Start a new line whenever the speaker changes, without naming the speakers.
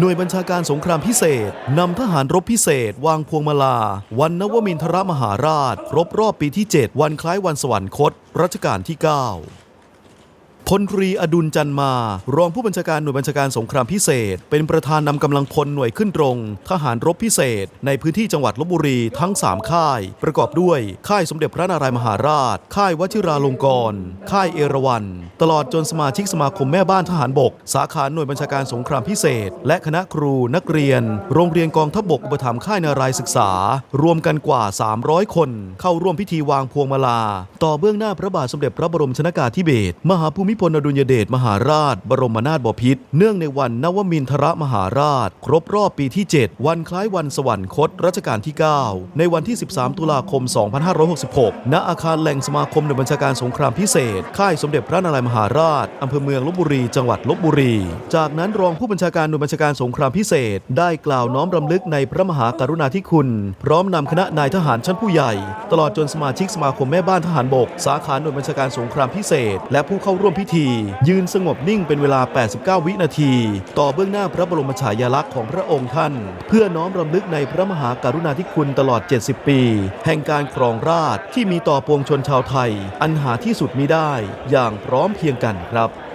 หน่วยบัญชาการสงครามพิเศษนำทหารรบพิเศษ วางพวงมาลา วันนวมินทรมหาราช ครบรอบปีที่ 7 วันคล้ายวันสวรรคตรัชกาลที่ 9 พลตรีอดุลจันมา รองผู้บัญชาการหน่วยบัญชาการสงครามพิเศษ เป็นประธานนำกำลังพลหน่วยขึ้นตรง ทหารรบพิเศษ ในพื้นที่จังหวัดลบบุรีทั้ง 3 ค่าย ประกอบด้วยค่ายสมเด็จพระนารายมหาราช ค่ายวชิราลงกรณ์ค่ายเอราวัณตลอดจนสมาชิกสมาคมแม่บ้านทหารบก สาขาหน่วยบัญชาการสงครามพิเศษ และคณะครูนักเรียน โรงเรียนกองทัพบกอุปถัมภ์ค่ายนารายศึกษา รวมกันกว่า 300 คน เข้าร่วมพิธีวางพวงมาลา ต่อเบื้องหน้าพระบาทสมเด็จพระบรมชนากาธิเบศรมหาภูมิพลอดุลยเดชมหาราช บรมนาถบพิตรเนื่องในวันนวมินทรมหาราช ครบรอบปีที่ 7 วันคล้ายวันสวรรคตรัชกาลที่ 9 ในวันที่ 13 ตุลาคม 2566 ณ อาคารแหล่งสมาคมหน่วยบัญชาการสงครามพิเศษ ค่ายสมเด็จพระนารายมหาราชอำเภอเมืองลบบุรี จังหวัดลบบุรี จากนั้นรองผู้บัญชาการหน่วยบัญชาการสงครามพิเศษ ได้กล่าวน้อมรำลึกในพระมหากรุณาธิคุณ พร้อมนำคณะนายทหารชั้นผู้ใหญ่ ตลอดจนสมาชิกสมาคมแม่บ้านทหารบก สาขาหน่วยบัญชาการสงครามพิเศษ และผู้เข้าร่วมพิธี ยืนสงบนิ่งเป็นเวลา 89 วินาที ต่อเบื้องหน้าพระบรมฉายาลักษณ์ของพระองค์ท่าน เพื่อน้อมรำลึกในพระมหากรุณาธิคุณตลอด 70 ปี แห่งการครองราชที่มีต่อปวงชนชาวไทย อันหาที่สุดมิได้ อย่างพร้อมเพียงกันครับ